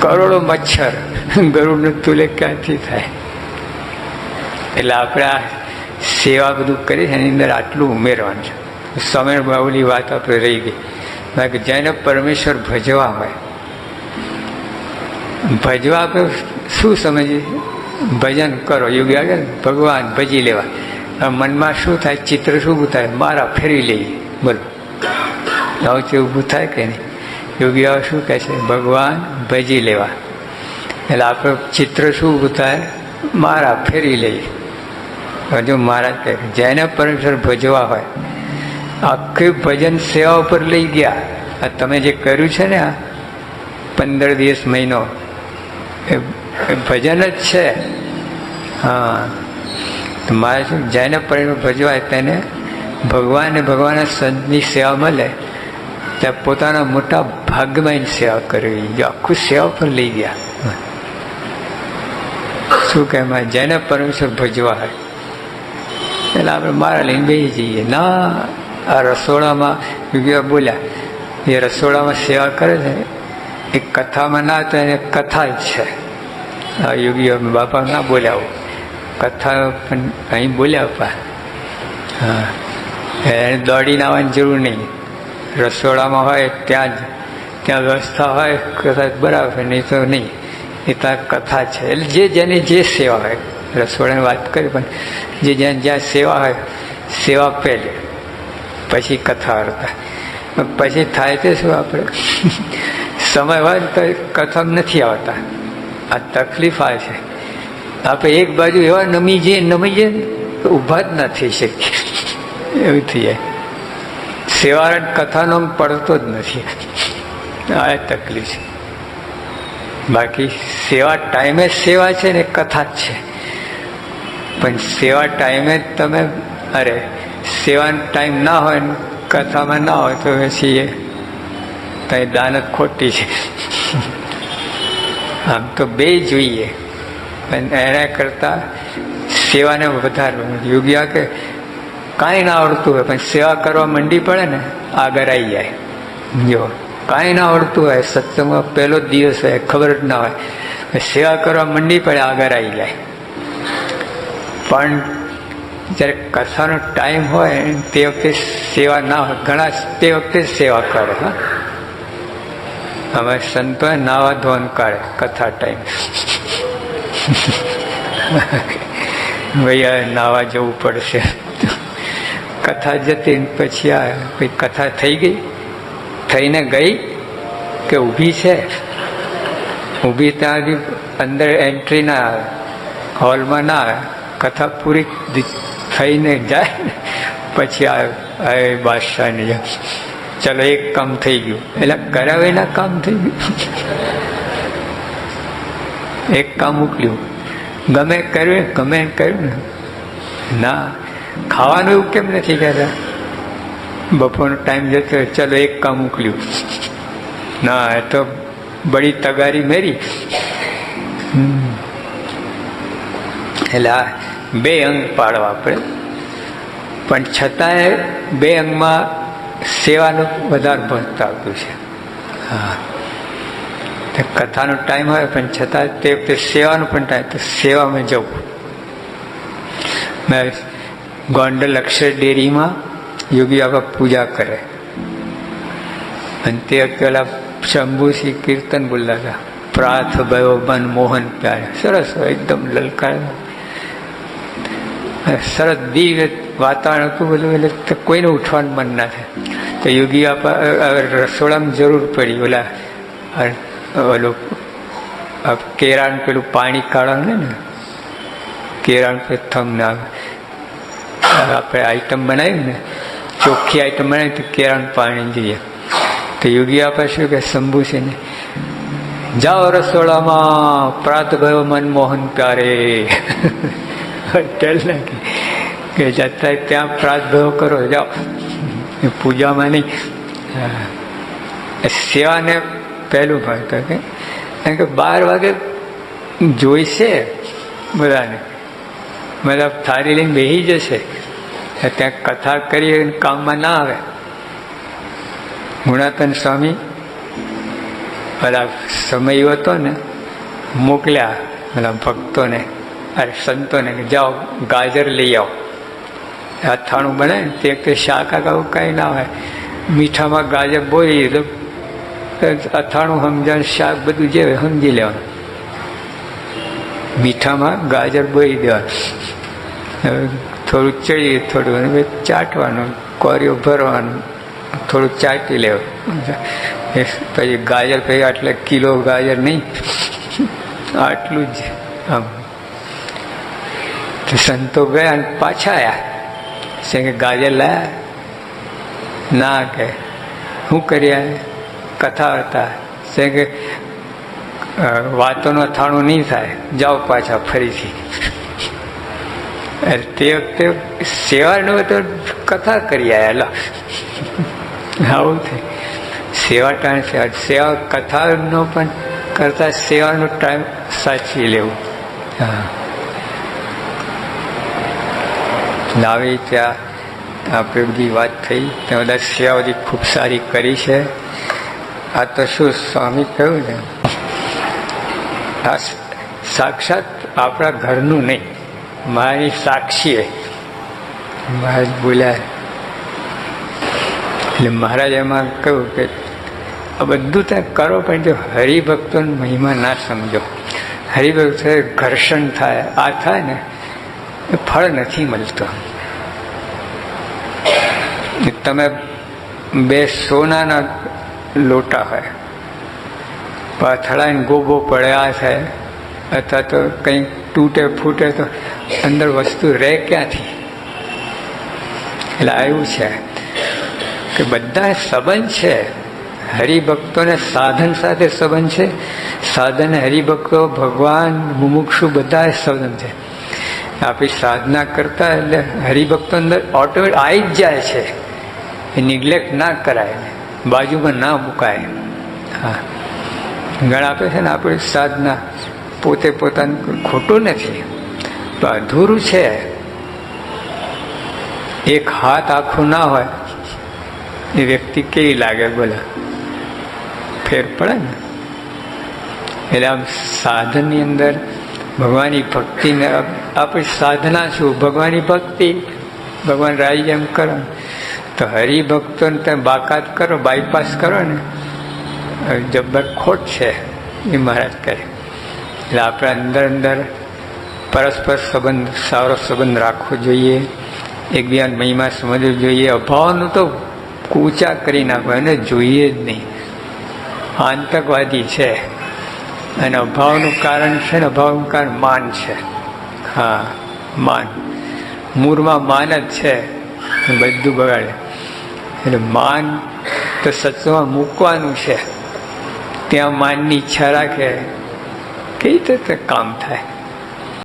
કરોડો મચ્છર ગરુડનું તુલે ક્યાંથી થાય? એટલે આપણે આ સેવા બધું કરી એની અંદર આટલું ઉમેરવાનું છે. સમય બાબુની વાત આપણે રહી ગઈ. બાકી જેને પરમેશ્વર ભજવા હોય. ભજવા આપણે શું સમજીએ? ભજન કરો યોગી આગળ ભગવાન ભજી લેવા. મનમાં શું થાય? ચિત્ર શું થાય મારા ફેરવી લઈએ. બોલો. આવું ઊભું થાય કે નહીં? યોગીઓ શું કહે છે? ભગવાન ભજી લેવા. એટલે આપણું ચિત્ર શું થાય મારા ફેરી લઈ. હજુ મહારાજ કહે જેને પરમેશ્વર ભજવા હોય, આખી ભજન સેવા ઉપર લઈ ગયા. આ તમે જે કર્યું છે ને આ પંદર દિવસ મહિનો, એ ભજન જ છે. હા. તો મારે જેને પરમેશ્વર ભજવાય તેને ભગવાન ભગવાનના સંતની સેવા મળે. ત્યાં પોતાના મોટા ભાગમાં સેવા કરવી. જો આખું સેવા પર લઈ ગયા. શું કહેવાય જેને પરમેશ્વર ભજવા હોય. એટલે આપણે મારા લઈને બેસી જઈએ. ના, આ રસોડામાં બોલ્યા, એ રસોડામાં સેવા કરે છે? એ કથામાં ના તો એને કથા જ છે. આ યોગીઓ બાપા ના બોલ્યા કથા પણ અહીં બોલ્યા પણ હા. એને દોડીને આવવાની જરૂર નહીં. રસોડામાં હોય, ત્યાં જ, ત્યાં વ્યવસ્થા હોય કદાચ બરાબર નહીં તો નહીં. એ ત્યાં કથા છે. એટલે જે જેની જે સેવા હોય, રસોડાની વાત કરી, પણ જે જ્યાં જ્યાં સેવા હોય, સેવા પહેલે, પછી કથા વાર્તા પછી થાય તે શું આપણે? સમય હોય તો કથા નથી આવતા. આ તકલીફ આવે છે. આપણે એક બાજુ એવા નમી જઈએ નમી જઈએ ઊભા જ નથી શકીએ. એવું થઈ જાય. સેવા કથાનો પડતો જ નથી. આ તકલીફ છે. બાકી સેવા ટાઈમે સેવા છે ને કથા જ છે. પણ સેવા ટાઈમે તમે, અરે, સેવાનો ટાઈમ ના હોય કથામાં ના હોય તો પછી એ ત્યાં દાનત ખોટી છે. આમ તો બે જોઈએ. પણ એના કરતાં સેવાને વધારે યોગ્ય કે કાંઈ ના આવડતું હોય, પણ સેવા કરવા મંડી પડે ને, આગળ આવી જાય. જો, કાંઈ ના આવડતું હોય, સત્સંગમાં પહેલો જ દિવસ હોય, ખબર જ ના હોય સેવા કરવા મંડી પડે, આગળ આવી જાય. પણ જ્યારે કથાનો ટાઈમ હોય, તે વખતે સેવા ના હોય, ઘણા તે વખતે સેવા કરે, હા. અમે સંતોએ નાવા ધોન કરે કથા ટાઈમ. ભાઈ નાવા જવું પડશે. કથા જતી પછી આ કોઈ કથા થઈ ગઈ? થઈને ગઈ કે ઊભી છે? ઊભી ત્યાં આગળ અંદર એન્ટ્રી ના આવે. હોલમાં ના આવે. કથા પૂરી થઈને જાય. પછી આ બાદશાહને ચલો એક કામ થઈ ગયું. એટલે કરાવેલા કામ થઈ ગયું. એક કામ મોકલ્યું ગમે કર્યું ગમે કર્યું ના. ખાવાનું એવું કેમ નથી કહેતા બપોરનો ટાઈમ જતો ચલો એક કામ મોકલ્યું. ના, એ તો બળી તગારી મેરી. એટલે આ બે અંગ પાડવા આપણે. પણ છતાંય બે અંગમાં સેવાનું વધારે ભણતા આવતું છે. હા. કથાનો ટાઈમ હોય પણ છતાં તે વખતે સેવાનો પણ ટાઈમ તો સેવામાં જવું. મેં ગોંડલ અક્ષર ડેરીમાં યોગી બાબા પૂજા કરે. અને તે પેલા શંભુસિંહ કીર્તન બોલતા હતા. પ્રાથ ભયો મન મોહન પ્યારે. સરસ એકદમ લલકાર સરસ દિવ્ય વાતાવરણ હતું બધું, એટલે કોઈને ઉઠવાનું મન ના થાય. તો યોગી આપા રસોડામાં જરૂર પડી. ઓલા ઓલું કેરાણ પેલું પાણી કાઢવાનું ને કેરાણ પે થમ ના આપણે આઈટમ બનાવી ને, ચોખ્ખી આઈટમ બનાવી તો કેરાણ પાણી જઈએ. તો યોગી આપે શું કે, શંભુ છે ને, જાઓ રસોડામાં, પ્રાત ભયો મનમોહન પ્યારે. ટેલ નાખી કે જતા ત્યાં પ્રાર્થભયો કરો, જાઓ. પૂજામાં નહીં. સેવાને પહેલું કારણ કે બાર વાગે જોઈશે બધાને. મતલબ થારી લઈને બેસી જશે. ત્યાં કથા કરીએ કામમાં ના આવે. ગુણાતન સ્વામી બધા સમય હતો ને, મોકલ્યા બધા ભક્તોને, અરે સંતોને કે જાઓ, ગાજર લઈ આવો. અથાણું બને તે વખતે શાક આવું કંઈ ના હોય. મીઠામાં ગાજર બોલી તો અથાણું સમજણ શાક બધું જે સમજી લેવાનું. મીઠામાં ગાજર બોલી દેવાનું થોડું ચડી થોડું ચાટવાનું, કોરીઓ ભરવાનું થોડું ચાટી લેવું. પછી ગાજર પછી આટલે કિલો ગાજર નહીં. આટલું જ આમ. સંતો ગયા અને પાછા આવ્યા છે કે ગાજર લાયા. ના કે શું કર્યા કથા હતા છે કે વાતોનો થાણું નહીં થાય. જાઓ પાછા ફરીથી. તે વખતે સેવાનું તો કથા કરી આવ્યા આવું થાય સેવા ટાઈમ સેવા સેવા કથાનો પણ કરતા સેવાનો ટાઈમ સાચવી લેવું. હા. લાવી ત્યાં આપણે બધી વાત થઈ, ત્યાં બધા સેવા બધી ખૂબ સારી કરી છે. આ તો શું સ્વામી કહ્યું ને? સાક્ષાત આપણા ઘરનું નહીં. મારી સાક્ષી મહારાજ બોલ્યા, એટલે મહારાજ એમાં કહ્યું કે આ બધું ત્યાં કરો, પણ જો હરિભક્તોનો મહિમા ના સમજો. હરિભક્ત ઘર્ષણ થાય, આ થાય ને, એ ફળ નથી મળતો. તમે બે સોનાના લોટા હોય પાથળાઈને ગોબો પડ્યા છે. અથવા તો કંઈક તૂટે, ફૂટે તો અંદર વસ્તુ રહે ક્યાંથી? એટલે આવ્યું છે કે બધા સંબંધ છે. હરિભક્તોને સાધન સાથે સંબંધ છે. સાધન, હરિભક્તો, ભગવાન, મુમુક્ષુ બધા સંબંધ છે. આપણી સાધના કરતા એટલે હરિભક્તો અંદર ઓટોમેટ આવી જ જાય છે. એ નિગ્લેક્ટ ના કરાય બાજુમાં ના મુકાય. હા. ઘણા આપે છે ને આપણી સાધના પોતે પોતાનું ખોટું નથી. તો અધૂરું છે. એક હાથ આખો ના હોય, એ વ્યક્તિ કેવી લાગે બોલે? ફેર પડે ને? એટલે આમ સાધનની અંદર ભગવાનની ભક્તિને આપણી સાધના શું? ભગવાનની ભક્તિ. ભગવાન રાજી એમ કરો તો હરિભક્તોને તમે બાકાત કરો બાયપાસ કરો ને. જબ્બર ખોટ છે, એ મહારાજ કરે એટલે આપણે અંદર અંદર પરસ્પર સંબંધ, સારો સંબંધ રાખવો જોઈએ. એકબીજાને મહિમા સમજવું જોઈએ. અભાવનું તો કૂચા કરી નાખો, એને જોઈએ જ નહીં. આતંકવાદી છે. અને અભાવનું કારણ છે ને, અભાવનું કારણ માન છે. હા, માન. મૂળમાં માન જ છે. બધું બગાડે. એટલે માન તો સત્સંગમાં મૂકવાનું છે. ત્યાં માનની ઈચ્છા રાખે કઈ રીતે કામ થાય?